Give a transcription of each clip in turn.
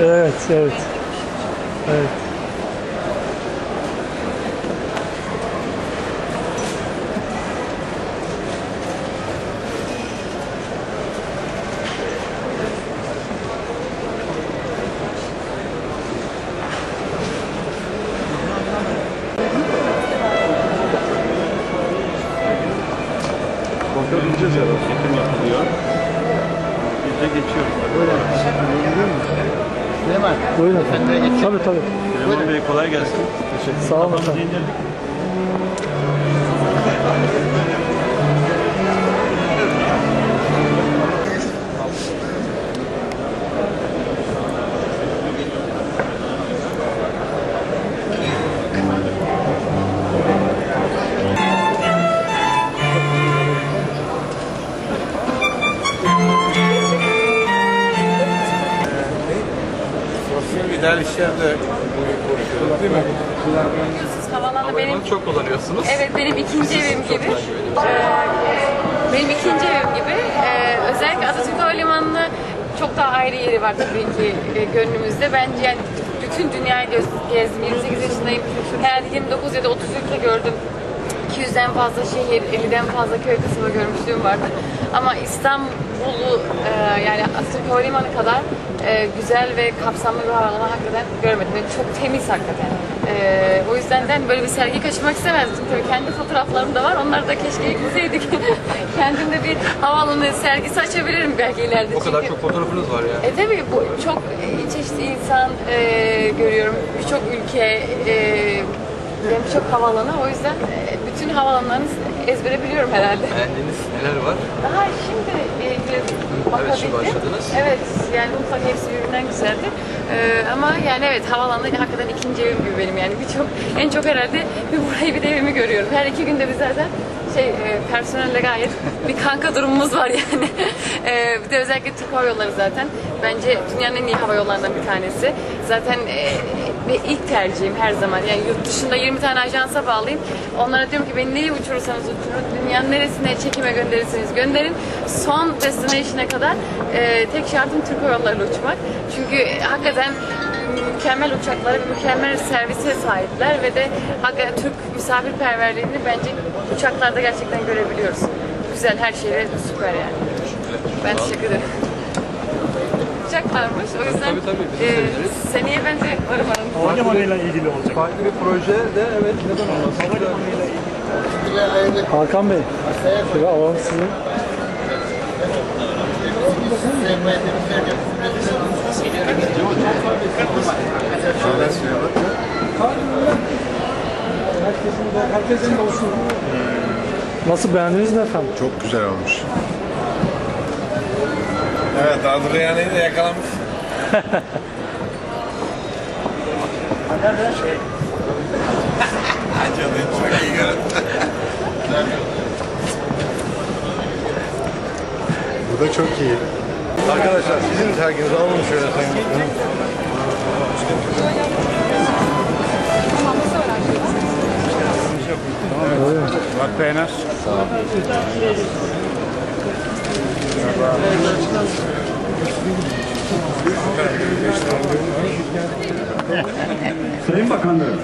Evet, evet. Evet. Edeceğiz herhalde. Buyurun efendim. Tabii tabii. Süleyman Bey kolay gelsin. Teşekkür Sağ olun Kafamızı efendim. İdeal işlerde konuşuyoruz değil mi? Siz Havaalanı benim Çok kullanıyorsunuz. evet benim ikinci evim gibi. Ee, benim ikinci evim gibi. Ee, özellikle Atatürk Havalimanı'nı çok daha ayrı yeri var tabii ki e, gönlümüzde. Bence yani bütün dünyayı göz- gezdim. 28 yaşındayım. Herhalde 29 ya da 30 ülke gördüm. 200'den fazla şehir, 50'den fazla köy kısmı görmüşlüğüm vardı. Ama İstanbul'u e, yani Atatürk Havalimanı kadar e, güzel ve kapsamlı bir havaalanı hakikaten görmedim. Yani çok temiz hakikaten. E, o yüzden de böyle bir sergi kaçırmak istemezdim. Tabii kendi fotoğraflarım da var. Onları da keşke ekleseydik. Kendim de bir havaalanı sergisi açabilirim belki ileride. O kadar Çünkü- çok fotoğrafınız var ya. e tabii bu çok çeşitli insan e, görüyorum. Birçok ülke, e, yani birçok havaalanı. O yüzden e, bütün havaalanlarını ezbere biliyorum herhalde. Beğendiğiniz neler var? Daha şimdi e, girip bakabildim. şimdi başladınız. Evet, yani mutlaka hepsi birbirinden güzeldi. E, ama yani evet havaalanı hakikaten ikinci evim gibi benim yani. Birçok, en çok herhalde bir burayı bir de evimi görüyorum. Her iki günde bir zaten şey e, personelle gayet bir kanka durumumuz var yani. E, bir de özellikle Türk Hava Yolları zaten. Bence dünyanın en iyi hava yollarından bir tanesi. Zaten e, ve ilk tercihim her zaman. Yani yurt dışında 20 tane ajansa bağlıyım. Onlara diyorum ki beni nereye uçurursanız uçurun, dünyanın neresine çekime gönderirseniz gönderin. Son destination'e kadar e, tek şartım Türk Hava Yolları'yla uçmak. Çünkü hakikaten mükemmel uçaklara ve mükemmel servise sahipler ve de hakikaten Türk misafirperverliğini bence uçaklarda gerçekten görebiliyoruz. Güzel her şeyle süper yani. Ben teşekkür ederim. Uçaklarmış o yüzden Tabii, tabii, biz de e, seviniriz. seneye ben de varım aranızda. Havalimanıyla ilgili olacak. Farklı bir proje de evet neden olmasın? Hakan Bey, şöyle alalım sizi. Herkesin de olsun. Nasıl beğendiniz mi efendim? Çok güzel olmuş. Evet Adriana'yı da yakalamış. Bu da çok iyi. Arkadaşlar sizin serginizi alalım şöyle sayın. Murat Beyner. Sayın Bakanlarım,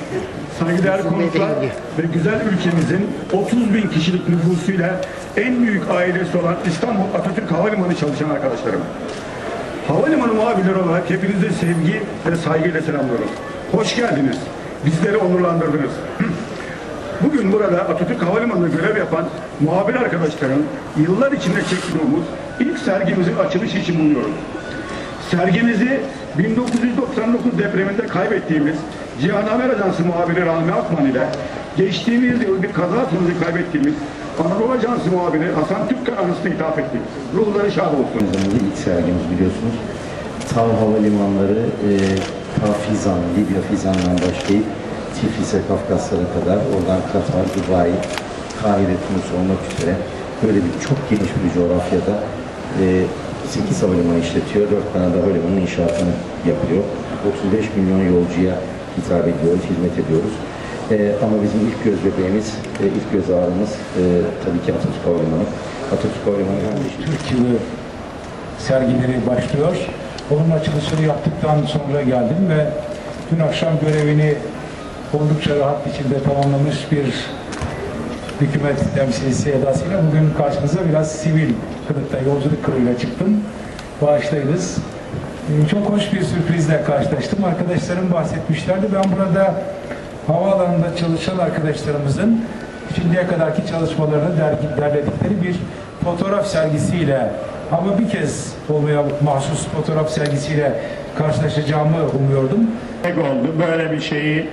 saygıdeğer konuklar ve güzel ülkemizin 30 bin kişilik nüfusuyla en büyük ailesi olan İstanbul Atatürk Havalimanı çalışan arkadaşlarım. Havalimanı muhabirleri olarak hepinize sevgi ve saygıyla selamlıyorum. Hoş geldiniz. Bizleri onurlandırdınız. Bugün burada Atatürk Havalimanı'nda görev yapan muhabir arkadaşların yıllar içinde çektiğimiz ilk sergimizin açılışı için bulunuyorum. Sergimizi 1999 depreminde kaybettiğimiz Cihan Haber Ajansı muhabiri Rahmi Akman ile geçtiğimiz yıl bir kaza sonucu kaybettiğimiz Anadolu Ajansı muhabiri Hasan Türkkan anısına ithaf ettik. Ruhları şad olsun. İlk sergimiz biliyorsunuz. Tav Havalimanları e, ta Fizan, Libya Fizan'dan başlayıp Tiflis'e, Kafkaslara kadar, oradan Katar, Dubai, Kahire, olmak üzere böyle bir çok geniş bir coğrafyada e, 8 havalimanı işletiyor, 4 tane de havalimanının inşaatını yapıyor. 35 milyon yolcuya hitap ediyoruz, hizmet ediyoruz. E, ama bizim ilk göz bebeğimiz, e, ilk göz ağrımız e, tabii ki Atatürk Havalimanı. Atatürk Havalimanı hem işte Türk yılı sergileri başlıyor. onun açılışını yaptıktan sonra geldim ve dün akşam görevini oldukça rahat biçimde tamamlamış bir hükümet temsilcisi edasıyla bugün karşınıza biraz sivil kılıkta yolculuk kılığıyla çıktım. Bağışlayınız. Ee, Çok hoş bir sürprizle karşılaştım. Arkadaşlarım bahsetmişlerdi. Ben burada havaalanında çalışan arkadaşlarımızın şimdiye kadarki çalışmalarını der- derledikleri bir fotoğraf sergisiyle ama bir kez olmaya mahsus fotoğraf sergisiyle karşılaşacağımı umuyordum. oldu. Böyle bir şeyi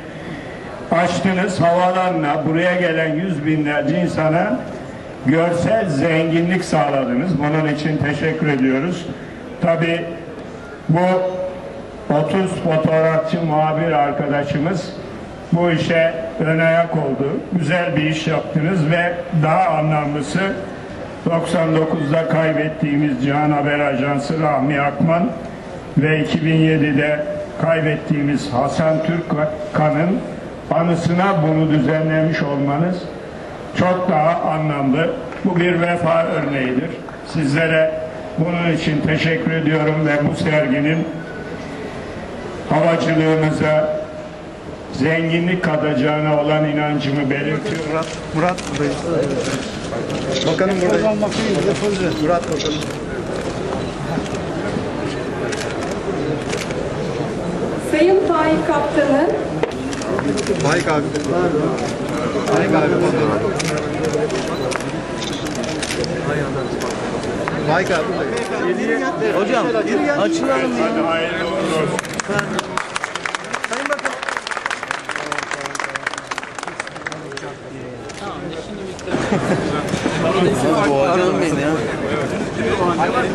açtınız havaalanına buraya gelen yüz binlerce insana görsel zenginlik sağladınız. Bunun için teşekkür ediyoruz. Tabi bu 30 fotoğrafçı muhabir arkadaşımız bu işe ön ayak oldu. Güzel bir iş yaptınız ve daha anlamlısı 99'da kaybettiğimiz Cihan Haber Ajansı Rahmi Akman ve 2007'de kaybettiğimiz Hasan Türkkan'ın anısına bunu düzenlemiş olmanız çok daha anlamlı. Bu bir vefa örneğidir. Sizlere bunun için teşekkür ediyorum ve bu serginin havacılığımıza zenginlik katacağına olan inancımı belirtiyorum. Murat, Murat buradayız. Bakanım buradayız. Murat bakanım. Sayın Faik Kaptan'ın Faik abi. Faik abi. Faik abi. Hocam açılalım. Hadi hayırlı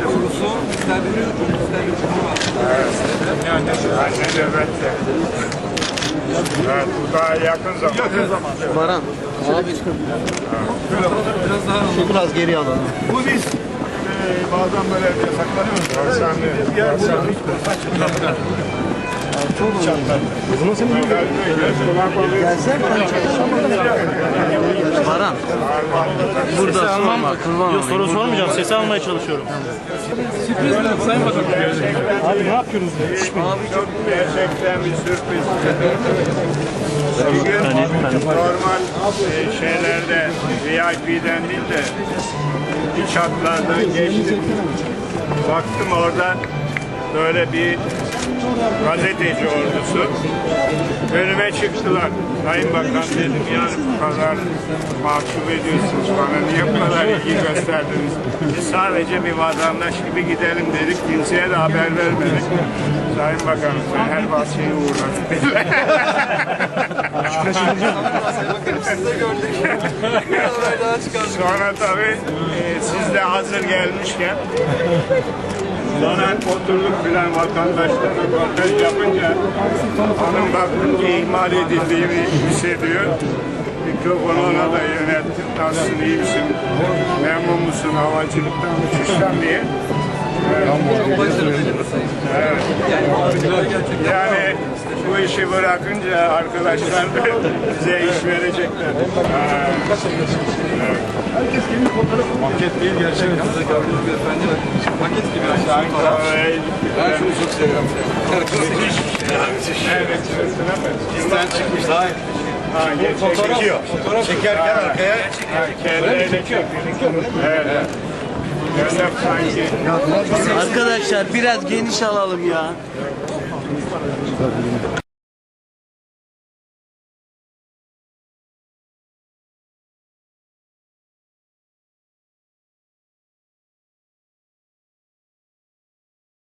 olsun. Yani nöbette. Evet, bu daha yakın zaman. Yakın zaman. Baran. Abi. Biraz geri alalım. Bu biz e, bazen böyle Baran. Burada sorma. Kurban Yok soru sormayacağım. Sesi almaya çalışıyorum. Sayın Bakanım. Abi ne yapıyoruz? Çok gerçekten bir sürpriz. Bugün normal e, şeylerde VIP'den değil de iç hatlardan geçtim. Baktım oradan böyle bir gazeteci ordusu önüme çıktılar. Sayın Bakan dedim yani bu kadar mahcup ediyorsunuz bana niye bu kadar ilgi gösterdiniz? Biz sadece bir vatandaş gibi gidelim dedik kimseye de haber vermedik. Sayın Bakanım Fenerbahçe'yi uğurladık. Sonra tabii e, siz de hazır gelmişken Sonra oturduk filan vatandaşlar röportaj yapınca hanım baktım ki ihmal edildiğini hissediyor. Mikrofonu ona da yönelttim. Nasılsın, iyi misin, memnun musun havacılıktan, uçuştan diye. Evet. Yani bu işi bırakınca arkadaşlar da bize iş verecekler. Fotoğrafı maket değil gerçekten. Maket gibi aşağı Ben şunu çok seviyorum. Evet, Bizden çıkmış daha fotoğraf, Çekiyor. Çekerken arkaya kelleyle çekiyor. Arkadaşlar biraz geniş alalım ya.